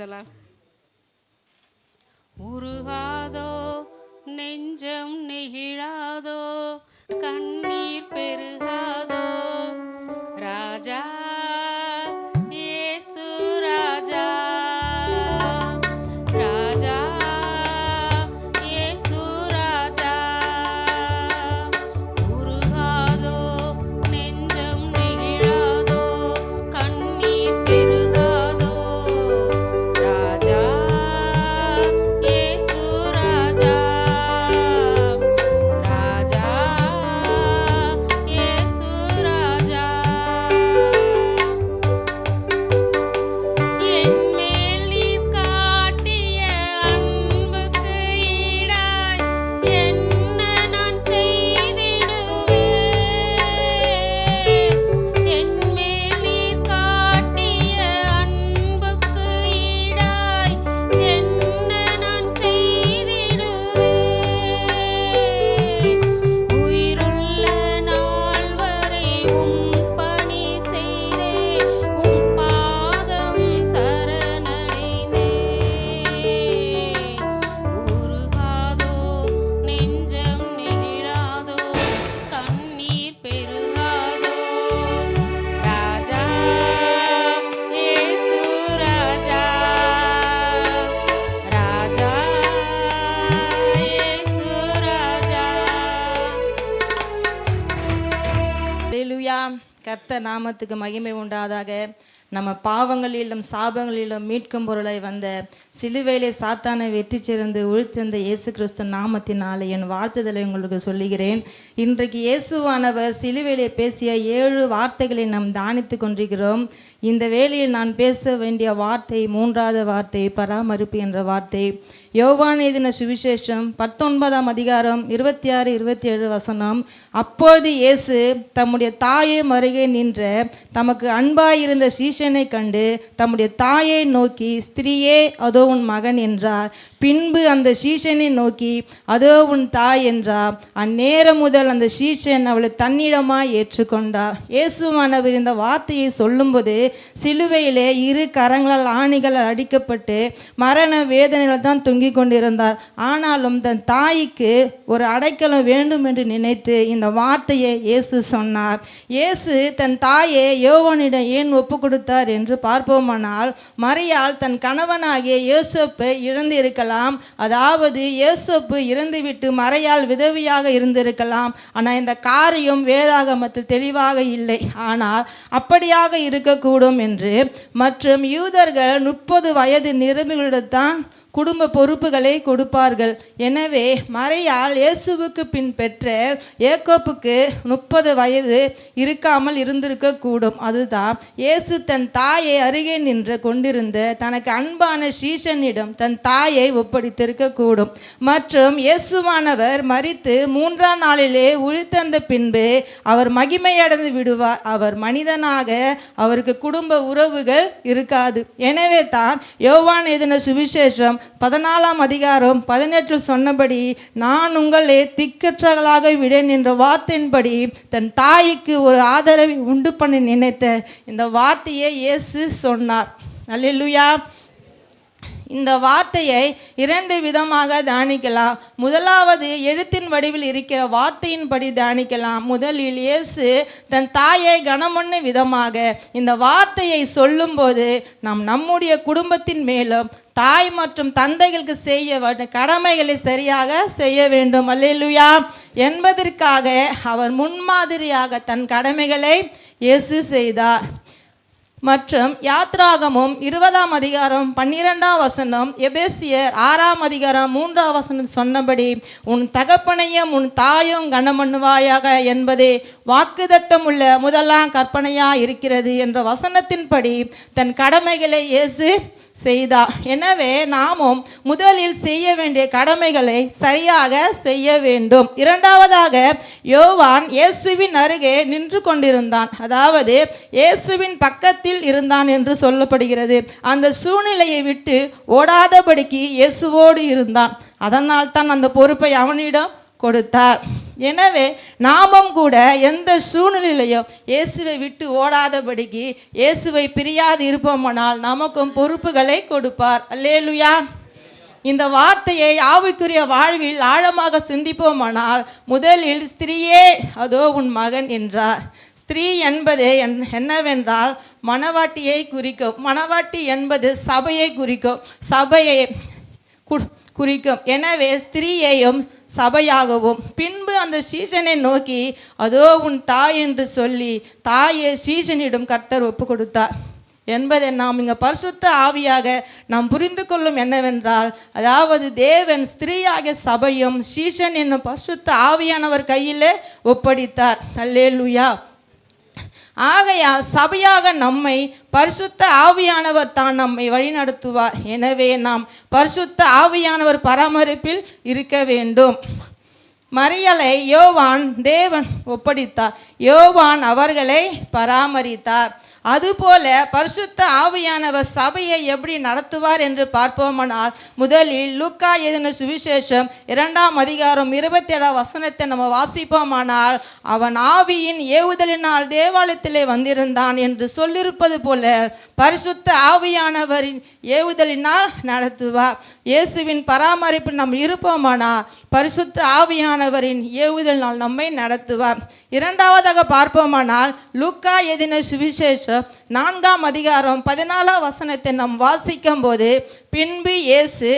பேசலாம் உருகாதோ நெஞ்சம் நெகிழாதோ கண்ணீர் பெருகாதோ ஹalleluya. கர்த்த நாமத்துக்கு மகிமை உண்டாதாக. நம்ம பாவங்களிலும் சாபங்களிலும் மீட்கும் பொருளை வந்த சிலுவையிலே சாத்தானை வெற்றி சிறந்து உழுத்திருந்த இயேசு கிறிஸ்து நாமத்தினாலே என் வாழ்த்துதலை உங்களுக்கு சொல்லுகிறேன். இன்றைக்கு இயேசுவானவர் சிலுவையிலே பேசிய ஏழு வார்த்தைகளை நாம் தானித்து கொண்டிருக்கிறோம். இந்த வேளையில் நான் பேச வேண்டிய வார்த்தை மூன்றாவது வார்த்தை பராமரிப்பு என்ற வார்த்தை. யோவான் எதின சுவிசேஷம் பத்தொன்பதாம் அதிகாரம் இருபத்தி ஆறு இருபத்தி ஏழு வசனம். அப்பொழுது இயேசு தம்முடைய தாயை அருகே நின்ற தமக்கு அன்பாயிருந்த சீஷனை கண்டு தம்முடைய தாயை நோக்கி ஸ்திரீயே அதோ உன் மகன் என்றார். பின்பு அந்த சீஷனை நோக்கி அதோ உன் தாய் என்றா. அந்நேரம் முதல் அந்த சீஷன் அவளை தன்னிடமாய் ஏற்றுக்கொண்டார் இயேசுவானவர் இந்த வார்த்தையை சொல்லும்போது சிலுவையிலே இரு கரங்களால் ஆணிகளால் அடிக்கப்பட்டு மரண வேதனையில் தான் தொங்கிக் கொண்டிருந்தார். ஆனாலும் தன் தாய்க்கு ஒரு அடைக்கலம் வேண்டும் என்று நினைத்து இந்த வார்த்தையை இயேசு சொன்னார். இயேசு தன் தாயை யோவனிடம் ஏன் ஒப்பு கொடுத்தார் என்று பார்ப்போமானால் மரியாள் தன் கணவனாகிய யோசப்பை இழந்திருக்கலாம். அதாவது இயேசுப்பு இறந்துவிட்டு மறையால் விதவியாக இருந்திருக்கலாம். ஆனால் இந்த காரியம் வேதாகமத்தில் தெளிவாக இல்லை. ஆனால் அப்படியாக இருக்கக்கூடும் என்று மற்றும் யூதர்கள் முப்பது வயது நிரம்பிகளிடத்தான் குடும்ப பொறுப்புகளை கொடுப்பார்கள். எனவே மறையால் இயேசுவுக்கு பின் பெற்ற ஏக்கோப்புக்கு முப்பது வயது இருக்காமல் இருந்திருக்க கூடும் அதுதான் இயேசு தன் தாயை அருகே நின்று கொண்டிருந்த தனக்கு அன்பான சீஷனிடம் தன் தாயை ஒப்படைத்திருக்க கூடும் மற்றும் இயேசுவானவர் மறித்து மூன்றாம் நாளிலே உழித்தந்த பின்பு அவர் மகிமையடைந்து விடுவார். அவர் மனிதனாக அவருக்கு குடும்ப உறவுகள் இருக்காது. எனவே தான் யோவான் எதின சுவிசேஷம் பதினாலாம் அதிகாரம் பதினெட்டில் சொன்னபடி நான் உங்களை திக்கற்றவர்களாக விடேன் என்ற வார்த்தையின்படி தன் தாய்க்கு ஒரு ஆதரவை உண்டு பண்ண நினைத்த இந்த வார்த்தையை இயேசு சொன்னார். அல்லேலூயா. இந்த வார்த்தையை இரண்டு விதமாக தியானிக்கலாம். முதலாவது எழுத்தின் வடிவில் இருக்கிற வார்த்தையின்படி தியானிக்கலாம். முதலில் இயேசு தன் தாயை கனமண்ணு விதமாக இந்த வார்த்தையை சொல்லும்போது நாம் நம்முடைய குடும்பத்தின் மேலும் தாய் மற்றும் தந்தைகளுக்கு செய்ய கடமைகளை சரியாக செய்ய வேண்டும். அல்லேலூயா. என்பதற்காக அவர் முன்மாதிரியாக தன் கடமைகளை இயேசு செய்தார். மற்றும் யாத்ராகமும் இருபதாம் அதிகாரம் பன்னிரெண்டாம் வசனம் எபேசியர் ஆறாம் அதிகாரம் மூன்றாம் வசனம் சொன்னபடி உன் தகப்பனையும் உன் தாயும் கனமண்ணுவாயாக என்பதே வாக்குதத்தம் உள்ள முதலாம் கற்பனையாக இருக்கிறது என்ற வசனத்தின்படி தன் கடமைகளை இயேசு செய்தா எனவே நாமும் முதலில் செய்ய வேண்டிய கடமைகளை சரியாக செய்ய வேண்டும். இரண்டாவதாக யோவான் இயேசுவின் அருகே நின்று கொண்டிருந்தான். அதாவது இயேசுவின் பக்கத்தில் இருந்தான் என்று சொல்லப்படுகிறது. அந்த சூழ்நிலையை விட்டு ஓடாதபடிக்கு இயேசுவோடு இருந்தான். அதனால் தான் அந்த பொறுப்பை அவனிடம் கொடுத்தார். எனவே நாமும் கூட எந்த சூழ்நிலையிலையும் இயேசுவை விட்டு ஓடாதபடிக்கு இயேசுவை பிரியாது இருப்போமானால் நமக்கும் பொறுப்புகளை கொடுப்பார். அல்லேலுயா. இந்த வார்த்தையை ஆவிக்குரிய வாழ்வில் ஆழமாக சிந்திப்போமானால் முதலில் ஸ்திரீயே அதோ உன் மகன் என்றார். ஸ்திரீ என்பது என்- என்னவென்றால் மணவாட்டியை குறிக்கும். மணவாட்டி என்பது சபையை குறிக்கும். சபையை கு- குறிக்கும். எனவே ஸ்திரீயையும் சபையாகவும் பின்பு அந்த சீசனை நோக்கி அதோ உன் தாய் என்று சொல்லி தாயை சீசனிடம் கர்த்தர் ஒப்பு கொடுத்தார் என்பதை நாம் இங்கே பரிசுத்த ஆவியாக நாம் புரிந்து கொள்ளும் என்னவென்றால் அதாவது தேவன் ஸ்திரீயாக சபையும் சீசன் என்னும் பரிசுத்த ஆவியானவர் கையிலே ஒப்படைத்தார். அல்லேலூயா. ஆகையால் சபையாக நம்மை பரிசுத்த ஆவியானவர் தான் நம்மை வழிநடத்துவார். எனவே நாம் பரிசுத்த ஆவியானவர் பராமரிப்பில் இருக்க வேண்டும். மறியலை யோவான் தேவன் ஒப்படைத்தார். யோவான் அவர்களை பராமரித்தார். அதுபோல பரிசுத்த ஆவியானவர் சபையை எப்படி நடத்துவார் என்று பார்ப்போமானால் முதலில் லூக்கா எதின சுவிசேஷம் இரண்டாம் அதிகாரம் இருபத்தி ஏழாம் வசனத்தை நம்ம வாசிப்போமானால் அவன் ஆவியின் ஏவுதலினால் தேவாலயத்திலே வந்திருந்தான் என்று சொல்லியிருப்பது போல பரிசுத்த ஆவியானவரின் ஏவுதலினால் நடத்துவார். இயேசுவின் பராமரிப்பில் நாம் இருப்போமானால் பரிசுத்த ஆவியானவரின் ஏவுதல் நாள் நம்மை நடத்துவார். இரண்டாவதாக பார்ப்போமானால் லூக்கா எதின சுவிசேஷம் நான்காம் அதிகாரம் பதினாலாம் வசனத்தை நாம் வாசிக்கும் போது பின்பு இயேசு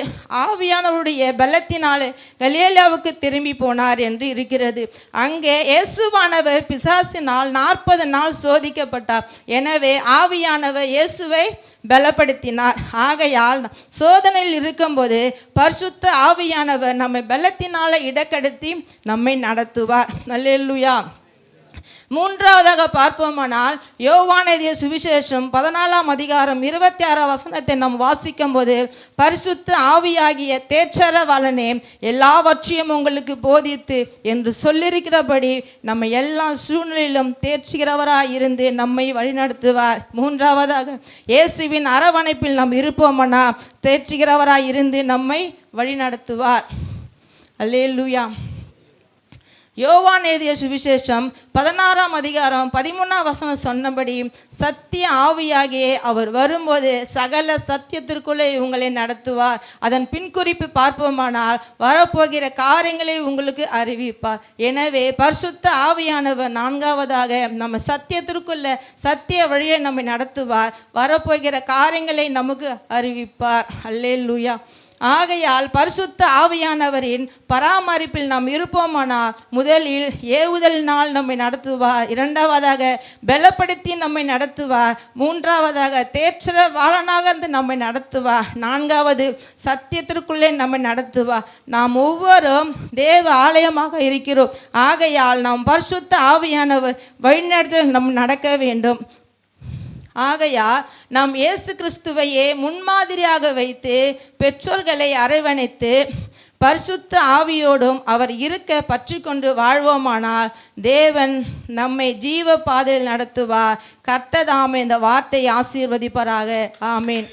ஆவியானவருடைய பலத்தினாலே கலியேலியாவுக்கு திரும்பி போனார் என்று இருக்கிறது. அங்கே இயேசுவானவர் பிசாசினால் நாற்பது நாள் சோதிக்கப்பட்டார். எனவே ஆவியானவர் இயேசுவை பலப்படுத்தினார். ஆகையால் சோதனையில் இருக்கும்போது பரிசுத்த ஆவியானவர் நம்மை பலத்தினால இடக்கடுத்தி நம்மை நடத்துவார். அல்லேலூயா. மூன்றாவதாக பார்ப்போமானால் யோவானதிய சுவிசேஷம் பதினாலாம் அதிகாரம் இருபத்தி ஆறாம் வசனத்தை நாம் வாசிக்கும் போது பரிசுத்த ஆவியாகிய தேற்றரவலனே எல்லாவற்றையும் உங்களுக்கு போதித்து என்று சொல்லியிருக்கிறபடி நம்ம எல்லா சூழ்நிலையிலும் தேர்ச்சிக்கிறவராக இருந்து நம்மை வழிநடத்துவார். மூன்றாவதாக இயேசுவின் அரவணைப்பில் நாம் இருப்போமனா தேர்ச்சிக்கிறவராக இருந்து நம்மை வழிநடத்துவார். அல்லேலூயா. யோவான் எழுதிய சுவிசேஷம் பதினாறாம் அதிகாரம் பதிமூணாம் வசனம் சொன்னபடி சத்திய ஆவியாகிய அவர் வரும்போது சகல சத்தியத்திற்குள்ளே உங்களை நடத்துவார். அதன் பின்குறிப்பு பார்ப்போமானால் வரப்போகிற காரியங்களை உங்களுக்கு அறிவிப்பார். எனவே பரிசுத்த ஆவியானவர் நான்காவதாக நம்ம சத்தியத்திற்குள்ள சத்திய வழியை நம்மை நடத்துவார். வரப்போகிற காரியங்களை நமக்கு அறிவிப்பார். அல்லேலூயா. ஆகையால் பரிசுத்த ஆவியானவரின் பராமரிப்பில் நாம் இருப்போமானால் முதலில் ஏவுதல் நாள் நம்மை நடத்துவார் இரண்டாவதாக பலப்படுத்தி நம்மை நடத்துவார் மூன்றாவதாக தேற்ற வாழனாக இருந்து நம்மை நடத்துவார் நான்காவது சத்தியத்திற்குள்ளே நம்மை நடத்துவார் நாம் ஒவ்வொரும் தேவ ஆலயமாக இருக்கிறோம். ஆகையால் நாம் பரிசுத்த ஆவியானவர் வழிநடத்தல் நம் நடக்க வேண்டும். ஆகையா நாம் இயேசு கிறிஸ்துவையே முன்மாதிரியாக வைத்து பெற்றோர்களை அரவணைத்து பரிசுத்த ஆவியோடும் அவர் இருக்க பற்றி கொண்டு வாழ்வோமானால் தேவன் நம்மை ஜீவ பாதையில் நடத்துவார். கர்த்ததாமே இந்த வார்த்தை ஆசீர்வதிப்பாராக. ஆமேன்.